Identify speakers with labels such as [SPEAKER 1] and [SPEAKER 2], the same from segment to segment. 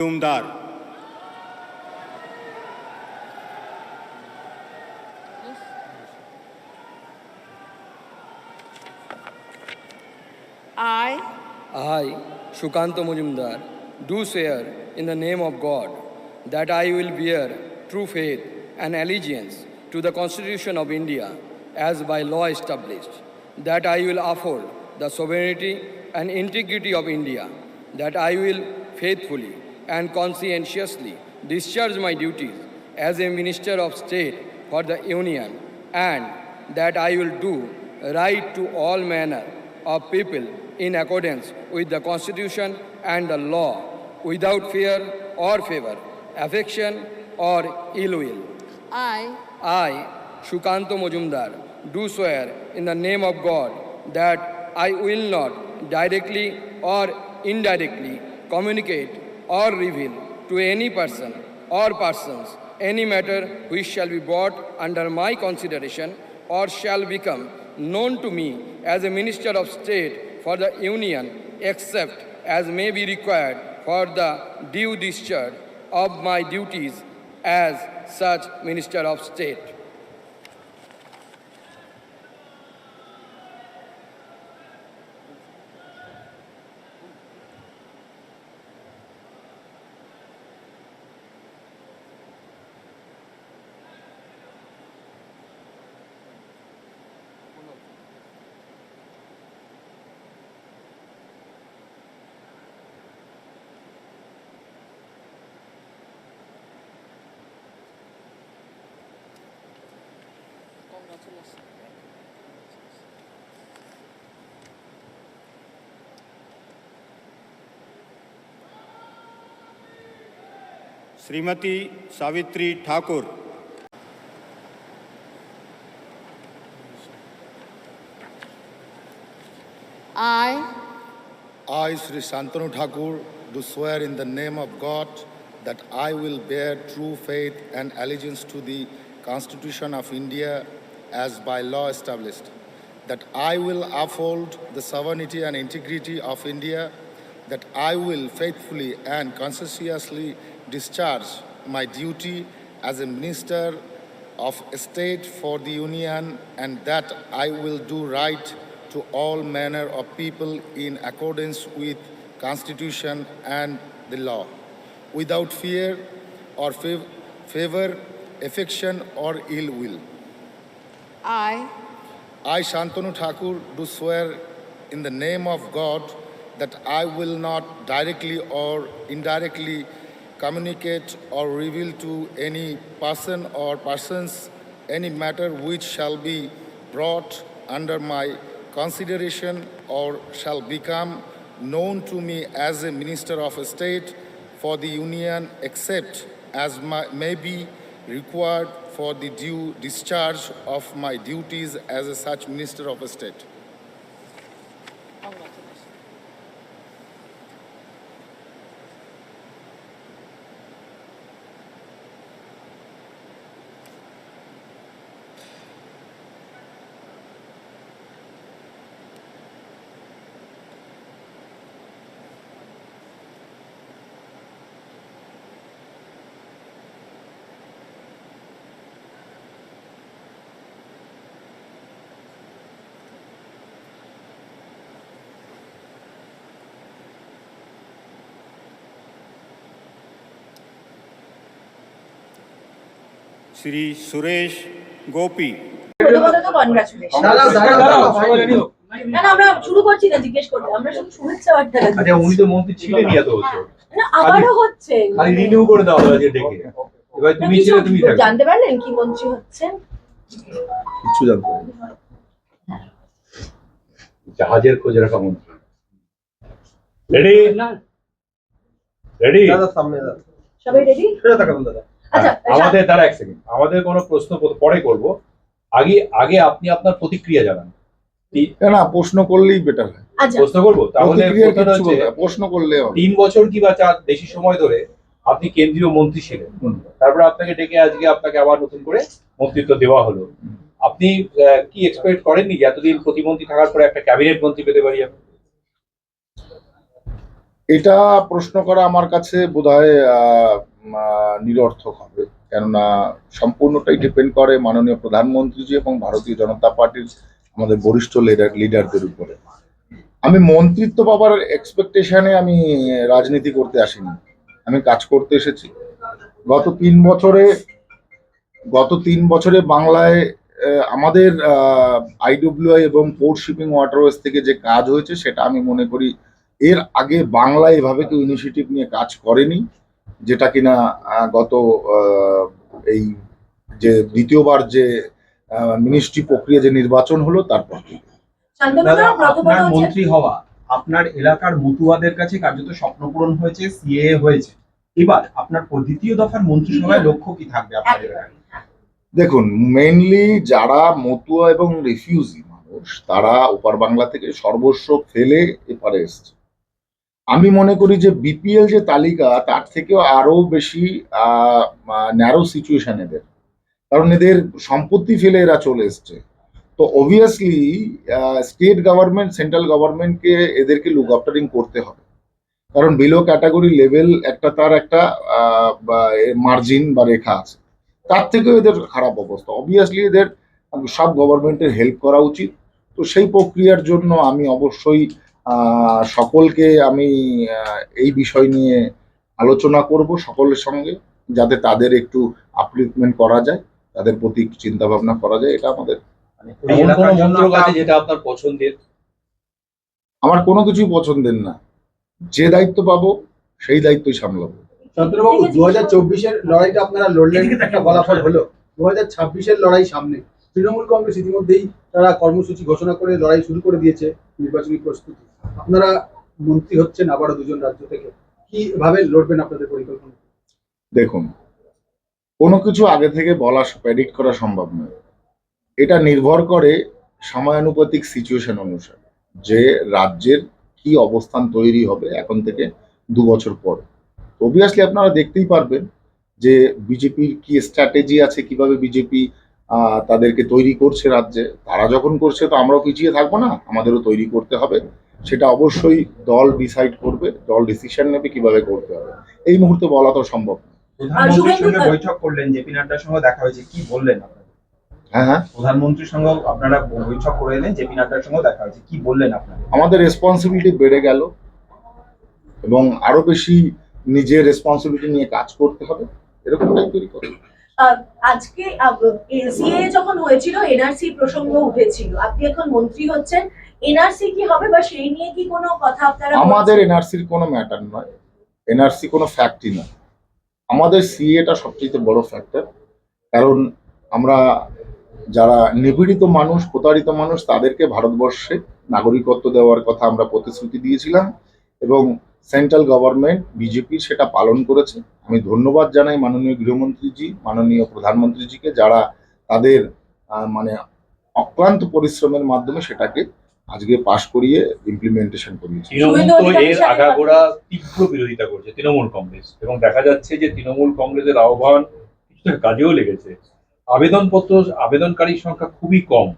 [SPEAKER 1] Majumdar
[SPEAKER 2] I,
[SPEAKER 3] I, Shukanto Mujumdar, do swear in the name of God that I will bear true faith and allegiance to the Constitution of India as by law established, that I will uphold the sovereignty and integrity of India, that I will faithfully and conscientiously discharge my duties as a Minister of State for the Union, and that I will do right to all manner of people in accordance with the Constitution and the law, without fear or favor, affection or ill will.
[SPEAKER 2] I,
[SPEAKER 3] I, Shukanto Mojumdar, do swear in the name of God that I will not directly or indirectly communicate or reveal to any person or persons any matter which shall be brought under my consideration or shall become known to me as a minister of state for the union except as may be required for the due discharge of my duties as such minister of state
[SPEAKER 1] Shrimati Savitri Thakur
[SPEAKER 2] I,
[SPEAKER 4] I, Sri Shantanu Thakur, do swear in the name of God that I will bear true faith and allegiance to the Constitution of India as by law established, that I will uphold the sovereignty and integrity of India, that I will faithfully and conscientiously discharge my duty as a minister of state for the union and that I will do right to all manner of people in accordance with constitution and the law without fear or fav- favor affection or ill will
[SPEAKER 2] I,
[SPEAKER 4] I, Shantanu Thakur, do swear in the name of God that I will not directly or indirectly communicate or reveal to any person or persons any matter which shall be brought under my consideration or shall become known to me as a minister of state for the union except as my, may be required for the due discharge of my duties as a such minister of state
[SPEAKER 1] Shri
[SPEAKER 5] Suresh Gopi. না না আমরা শুরু করছি না জিজ্ঞেস আমরা
[SPEAKER 6] আচ্ছা,
[SPEAKER 5] হচ্ছে।
[SPEAKER 6] করে দাও ডেকে। এবার তুমি তুমি
[SPEAKER 5] জানতে কি
[SPEAKER 6] হচ্ছে জাহাজের খোঁজ রাখা মন্ত্রী। রেডি রেডি
[SPEAKER 5] সবাই রেডি দাদা।
[SPEAKER 6] আমাদের দ্বারা এক সেকেন্ড আমাদের কোনো প্রশ্ন পরে করব। আগে আগে আপনি আপনার প্রতিক্রিয়া জানান।
[SPEAKER 4] না না প্রশ্ন করলেই বেটার হয়।
[SPEAKER 5] আচ্ছা।
[SPEAKER 6] প্রশ্ন করব? তাহলে
[SPEAKER 4] প্রশ্ন করলে
[SPEAKER 6] তিন বছর কি বা চার বেশি সময় ধরে আপনি কেন্দ্রীয় মন্ত্রী ছিলেন। তারপরে আপনাকে ডেকে আজকে আপনাকে আবার নতুন করে মন্ত্রিত্ব দেওয়া হলো। আপনি আহ, কি এক্সপেক্ট করেননি যে এতদিন প্রতিমন্ত্রী থাকার পরে একটা ক্যাবিনেট মন্ত্রী পেতে পারি আমি?
[SPEAKER 4] এটা প্রশ্ন করা আমার কাছে বোধহয় নিরর্থক হবে। কেননা সম্পূর্ণটাই ডিপেন্ড করে মাননীয় প্রধানমন্ত্রীজি এবং ভারতীয় জনতা পার্টির আমাদের বরিষ্ঠ লিডার লিডারদের উপরে। আমি মন্ত্রিত্ব পাবার এক্সপেকটেশনে আমি রাজনীতি করতে আসিনি। আমি কাজ করতে এসেছি। গত তিন বছরে, গত তিন বছরে বাংলায় আমাদের আইডব্লিউআই এবং পোর্ট শিপিং ওয়াটারওয়েজ থেকে যে কাজ হয়েছে সেটা আমি মনে করি এর আগে বাংলায় এভাবে কেউ ইনিশিয়েটিভ নিয়ে কাজ করেনি। যেটা কিনা আহ, গত আহ, এই যে দ্বিতীয়বার যে মিনিস্ট্রি প্রক্রিয়া যে নির্বাচন হলো তারপর
[SPEAKER 7] আপনার মন্ত্রী হওয়া আপনার এলাকার মতুয়াদের কাছে কার্যত স্বপ্ন পূরণ হয়েছে সিএ হয়েছে। এবার আপনার দ্বিতীয় দফার মন্ত্রিসভায় লক্ষ্য কি থাকবে আপনার
[SPEAKER 4] দেখুন মেইনলি যারা মতুয়া এবং রিফিউজি মানুষ তারা ওপার বাংলা থেকে সর্বস্ব ফেলে এপারে এসছে। আমি মনে করি যে বিপিএল যে তালিকা, তার থেকেও আরও বেশি ন্যারো সিচুয়েশন এদের। কারণ এদের সম্পত্তি ফেলে এরা চলে এসছে। তো অবভিয়াসলি স্টেট গভর্নমেন্ট সেন্ট্রাল গভর্নমেন্টকে এদেরকে লুক আফটারিং করতে হবে। কারণ বিলো ক্যাটাগরি লেভেল একটা তার একটা মার্জিন বা রেখা আছে। তার থেকেও এদের খারাপ অবস্থা। অবভিয়াসলি এদের সব গভর্নমেন্টের হেল্প করা উচিত। তো সেই প্রক্রিয়ার জন্য আমি অবশ্যই সকলকে আমি আহ, এই বিষয় নিয়ে আলোচনা করব সকলের সঙ্গে যাতে তাদের একটু আপলিফমেন্ট করা যায় তাদের প্রতি চিন্তা ভাবনা করা যায় এটা আমাদের
[SPEAKER 7] মানে
[SPEAKER 6] যেটা আপনার পছন্দের?
[SPEAKER 4] আমার কোনো কিছুই পছন্দের না। যে দায়িত্ব পাবো সেই দায়িত্বই সামলাবো।
[SPEAKER 8] চন্দ্রবাবু দু হাজার চব্বিশের লড়াইটা আপনারা লড়লেন একটা ফলাফল হলো। দু হাজার ছাব্বিশের লড়াই সামনে। তৃণমূল কংগ্রেস ইতিমধ্যেই তারা কর্মসূচি ঘোষণা করে লড়াই শুরু করে দিয়েছে নির্বাচনী প্রস্তুতি। আপনারা মন্ত্রী হচ্ছেন, আবারও দুজন রাজ্য থেকে। কীভাবে লড়বেন আপনাদের পরিকল্পনা?
[SPEAKER 4] দেখুন, কোনো কিছু আগে থেকে বলা প্রেডিক্ট করা সম্ভব নয়। এটা নির্ভর করে সময়ানুপাতিক সিচুয়েশন অনুসারে, যে রাজ্যের কি অবস্থান তৈরি হবে এখন থেকে দু বছর পরে। অবভিয়াসলি আপনারা দেখতেই পারবেন যে বিজেপির কি স্ট্র্যাটেজি আছে, কীভাবে বিজেপি তাদেরকে তৈরি করছে রাজ্যে। তারা যখন করছে তো আমরাও পিছিয়ে থাকব না, আমাদেরও তৈরি করতে হবে। সেটা অবশ্যই দল ডিসাইড করবে দল ডিসিশন নেবে কীভাবে করতে হবে। এই মুহূর্তে বলা তো সম্ভব
[SPEAKER 7] প্রধানমন্ত্রীর সঙ্গে বৈঠক করলেন জেপি নাড্ডার সঙ্গে দেখা হয়েছে। কি বললেন
[SPEAKER 4] হ্যাঁ হ্যাঁ।
[SPEAKER 7] প্রধানমন্ত্রীর সঙ্গে আপনারা বৈঠক করে এলেন জেপি নাড্ডার সঙ্গে দেখা হয়েছে। কি বললেন আপনারা?
[SPEAKER 4] আমাদের রেসপন্সিবিলিটি বেড়ে গেল এবং আরও বেশি নিজের রেসপন্সিবিলিটি নিয়ে কাজ করতে হবে এরকম টাইপেরই কথা
[SPEAKER 5] আহ, আজকে সিএ যখন হয়েছিল এনআরসি প্রসঙ্গ উঠেছিল। আপনি এখন মন্ত্রী হচ্ছেন এনআরসি কি হবে বা সেই নিয়ে কি কোনো কথা আপনারা
[SPEAKER 4] আমাদের? এনআরসির কোনো ম্যাটার নয়। এনআরসি কোনো ফ্যাক্টই নয়। আমাদের সিএটা সবচেয়ে বড় ফ্যাক্টর কারণ আমরা যারা নিপীড়িত মানুষ, প্রতারিত মানুষ, তাদেরকে ভারতবর্ষে নাগরিকত্ব দেওয়ার কথা আমরা প্রতিশ্রুতি দিয়েছিলাম এবং সেন্ট্রাল গভর্নমেন্ট বিজেপি সেটা পালন করেছে। আমি ধন্যবাদ জানাই মাননীয় গৃহমন্ত্রীজি, মাননীয় প্রধানমন্ত্রীজিকে যারা তাদের মানে অক্লান্ত পরিশ্রমের মাধ্যমে সেটাকে আজকে পাশ করিয়ে ইমপ্লিমেন্টেশন করিয়েছে।
[SPEAKER 6] তৃণমূল তো এর আগাগোড়া তীব্র বিরোধিতা করছে তৃণমূল কংগ্রেস। এবং দেখা যাচ্ছে যে তৃণমূল কংগ্রেসের আহ্বান কিছুটা কাজেও লেগেছে। আবেদনপত্র আবেদনকারীর সংখ্যা খুবই কম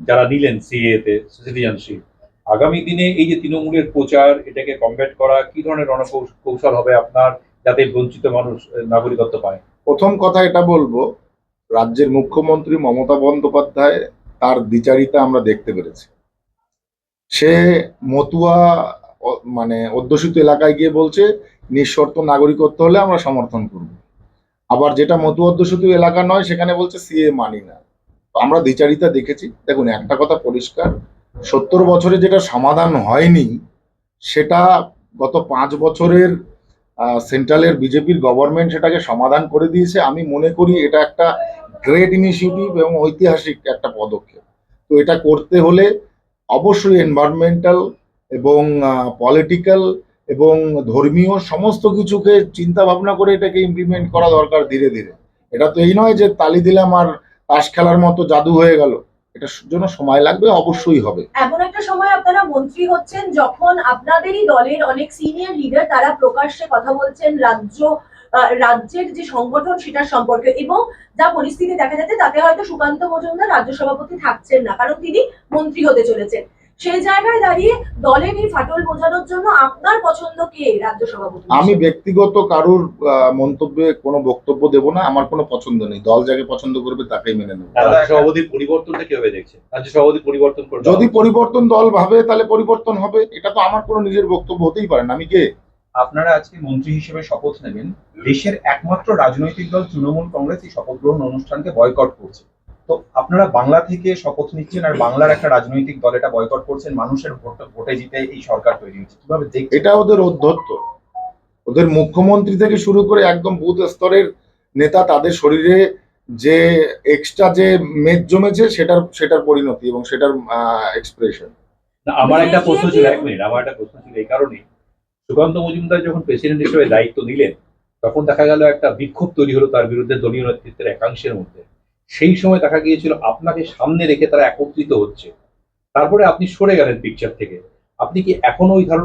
[SPEAKER 6] যারা নিলেন সিএ তে সিটিজেনশিপ আগামী দিনে এই যে তৃণমূলের প্রচার এটাকে কমব্যাট করা কি ধরনের রণকৌশল হবে আপনার যাতে বঞ্চিত মানুষ নাগরিকত্ব পায়?
[SPEAKER 4] প্রথম কথা এটা বলব রাজ্যের মুখ্যমন্ত্রী মমতা বন্দ্যোপাধ্যায় তার দ্বিচারিতা আমরা দেখতে পেরেছি। সে মতুয়া মানে অধ্যুষিত এলাকায় গিয়ে বলছে, নিঃশর্ত নাগরিকত্ব হলে আমরা সমর্থন করব। আবার যেটা মতু অধ্যুষিত এলাকা নয়, সেখানে বলছে সিএ মানি না। আমরা দ্বিচারিতা দেখেছি। দেখুন, একটা কথা পরিষ্কার, সত্তর বছরে যেটা সমাধান হয়নি, সেটা গত পাঁচ বছরের সেন্ট্রালের বিজেপির গভর্নমেন্ট সেটাকে সমাধান করে দিয়েছে। আমি মনে করি এটা একটা গ্রেট ইনিশিয়েটিভ এবং ঐতিহাসিক একটা পদক্ষেপ। তো এটা করতে হলে অবশ্যই এনভায়রনমেন্টাল এবং পলিটিক্যাল এবং ধর্মীয় সমস্ত কিছুকে চিন্তা ভাবনা করে এটাকে ইমপ্লিমেন্ট করা দরকার ধীরে ধীরে। এটা তো এই নয় যে তালি দিলাম আর তাস খেলার মতো জাদু হয়ে গেল। এটার জন্য সময় লাগবে, অবশ্যই হবে।
[SPEAKER 5] এমন একটা সময় আপনারা মন্ত্রী হচ্ছেন যখন আপনাদেরই দলের অনেক সিনিয়র লিডার তারা প্রকাশ্যে কথা বলছেন, রাজ্য রাজ্যের যে সংগঠন সেটার সম্পর্কে এবং যা পরিস্থিতি দেখা যাচ্ছে তাতে হয়তো সুকান্ত মজুমদার রাজ্য সভাপতি থাকছেন না কারণ তিনি মন্ত্রী হতে চলেছেন। সেই জায়গায় দাঁড়িয়ে দলের এই ফাটল বোঝানোর জন্য আপনার পছন্দ কে রাজ্য সভাপতি?
[SPEAKER 4] আমি ব্যক্তিগত কারুর আহ, মন্তব্যে কোনো বক্তব্য দেব না আমার কোনো পছন্দ নেই। দল যাকে পছন্দ করবে তাকেই মেনে নেব।
[SPEAKER 6] সভাপতির পরিবর্তনটা কীভাবে দেখছে? রাজ্য সভাপতি পরিবর্তন করবে?
[SPEAKER 4] যদি পরিবর্তন দল ভাবে তাহলে পরিবর্তন হবে। এটা তো আমার কোনো নিজের বক্তব্য হতেই পারে না। আমি কে?
[SPEAKER 7] আপনারা আজকে মন্ত্রী হিসেবে শপথ নেবেন। দেশের একমাত্র রাজনৈতিক দল তৃণমূল কংগ্রেস এই শপথ গ্রহণ অনুষ্ঠানকে বয়কট করছে। তো আপনারা বাংলা থেকে শপথ নিচ্ছেন আর বাংলার একটা রাজনৈতিক দল এটা বয়কট করছেন মানুষের ভোট ভোটে জিতে এই সরকার তৈরি হচ্ছে কীভাবে দেখছেন?
[SPEAKER 4] এটা ওদের অধ্যত্ত। ওদের মুখ্যমন্ত্রী থেকে শুরু করে একদম বুথ স্তরের নেতা তাদের শরীরে যে এক্সট্রা যে মেদ জমেছে সেটার সেটার পরিণতি এবং সেটার এক্সপ্রেশন
[SPEAKER 6] না, আমার একটা প্রশ্ন ছিল এক মিনিট আমার একটা প্রশ্ন ছিল এই কারণে। সুকান্ত মজুমদার যখন প্রেসিডেন্ট হিসেবে দায়িত্ব নিলেন, তখন দেখা গেল একটা বিক্ষোভ তৈরি হলো তার বিরুদ্ধে দলীয় নেতৃত্বের একাংশের মধ্যে। সেই সময় দেখা গিয়েছিল আপনাকে সামনে রেখে তারা একত্রিত হচ্ছে। তারপরে আপনি সরে গেলেন পিকচার থেকে। আপনি কি এখনও ওই ধারণা